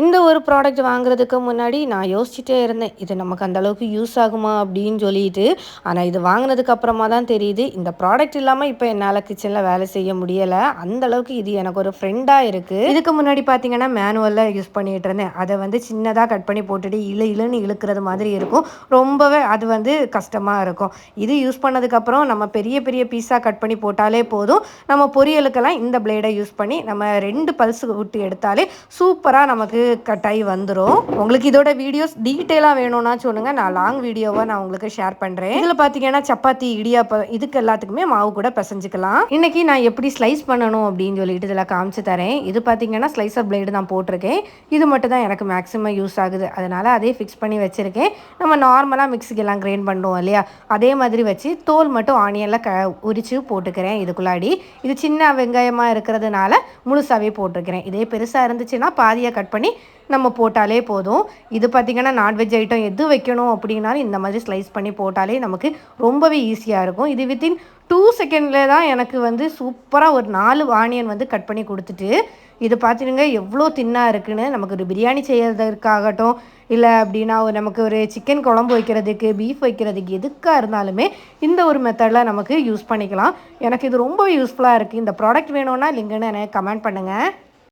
இந்த ஒரு ப்ராடக்ட் வாங்குறதுக்கு முன்னாடி நான் யோசிச்சுட்டே இருந்தேன் இது நமக்கு அந்தளவுக்கு யூஸ் ஆகுமா அப்படின்னு சொல்லிட்டு. ஆனால் இது வாங்கினதுக்கு அப்புறமா தான் தெரியுது இந்த ப்ராடக்ட் இல்லாமல் இப்போ என்னால் கிச்சனில் வேலை செய்ய முடியலை. அந்தளவுக்கு இது எனக்கு ஒரு ஃப்ரெண்டாக இருக்குது இதுக்கு முன்னாடி பார்த்தீங்கன்னா மேனுவலில் யூஸ் பண்ணிகிட்டு இருந்தேன். அதை வந்து சின்னதாக கட் பண்ணி போட்டுட்டு இழு இழுன்னு இழுக்கிறது மாதிரி இருக்கும். ரொம்பவே அது வந்து கஷ்டமாக இருக்கும். இது யூஸ் பண்ணதுக்கப்புறம் நம்ம பெரிய பெரிய பீஸாக கட் பண்ணி போட்டாலே போதும். நம்ம பொரியலுக்கெல்லாம் இந்த பிளேடை யூஸ் பண்ணி நம்ம ரெண்டு பல்ஸு விட்டு எடுத்தாலே சூப்பராக நமக்கு கட்டாயி வந்துடும் உங்களுக்கு இதோட வீடியோஸ் டீட்டெயிலாக வேணும்னா சொல்லுங்க. நான் லாங் வீடியோவை நான் உங்களுக்கு ஷேர் பண்ணுறேன் இதில் பார்த்தீங்கன்னா சப்பாத்தி இடியாப்பம் இதுக்கு எல்லாத்துக்குமே மாவு கூட பிசைஞ்சுக்கலாம். இன்னைக்கு நான் எப்படி ஸ்லைஸ் பண்ணணும் அப்படின்னு சொல்லிட்டு இதில் காமிச்சு தரேன். இது பார்த்தீங்கன்னா ஸ்லைசர் பிளேடு நான் போட்டிருக்கேன். இது மட்டும் தான் எனக்கு மேக்ஸிமம் யூஸ் ஆகுது. அதனால் அதே ஃபிக்ஸ் பண்ணி வச்சுருக்கேன். நம்ம நார்மலாக மிக்ஸிக்கெல்லாம் கிரைண்ட் பண்ணுவோம் இல்லையா? அதே மாதிரி வச்சு தோல் மட்டும் ஆனியனில் க உரித்து போட்டுக்கிறேன் இதுக்குள்ளாடி. இது சின்ன வெங்காயமாக இருக்கிறதுனால முழுசாகவே போட்டிருக்கிறேன். இதே பெருசாக இருந்துச்சுன்னா பாதியாக கட் பண்ணி நம்ம போட்டாலே போதும். இது பார்த்திங்கன்னா நான்வெஜ் ஐட்டம் எது வைக்கணும் அப்படின்னாலும் இந்த மாதிரி ஸ்லைஸ் பண்ணி போட்டாலே நமக்கு ரொம்பவே ஈஸியாக இருக்கும். இது வித்தின் டூ செகண்டில் தான் எனக்கு வந்து சூப்பராக ஒரு நாலு ஆனியன் வந்து கட் பண்ணி கொடுத்துட்டு இது பார்த்துருங்க எவ்வளோ தின்னாக இருக்குன்னு நமக்கு ஒரு பிரியாணி செய்கிறதுக்காகட்டும் இல்லை அப்படின்னா ஒரு நமக்கு ஒரு சிக்கன் குழம்பு வைக்கிறதுக்கு பீஃப் வைக்கிறதுக்கு எதுக்காக இருந்தாலுமே இந்த ஒரு மெத்தடில் நமக்கு யூஸ் பண்ணிக்கலாம். எனக்கு இது ரொம்ப யூஸ்ஃபுல்லாக இருக்குது இந்த ப்ராடக்ட் வேணும்னா லிங்குன்னு எனக்கு கமெண்ட் பண்ணுங்கள்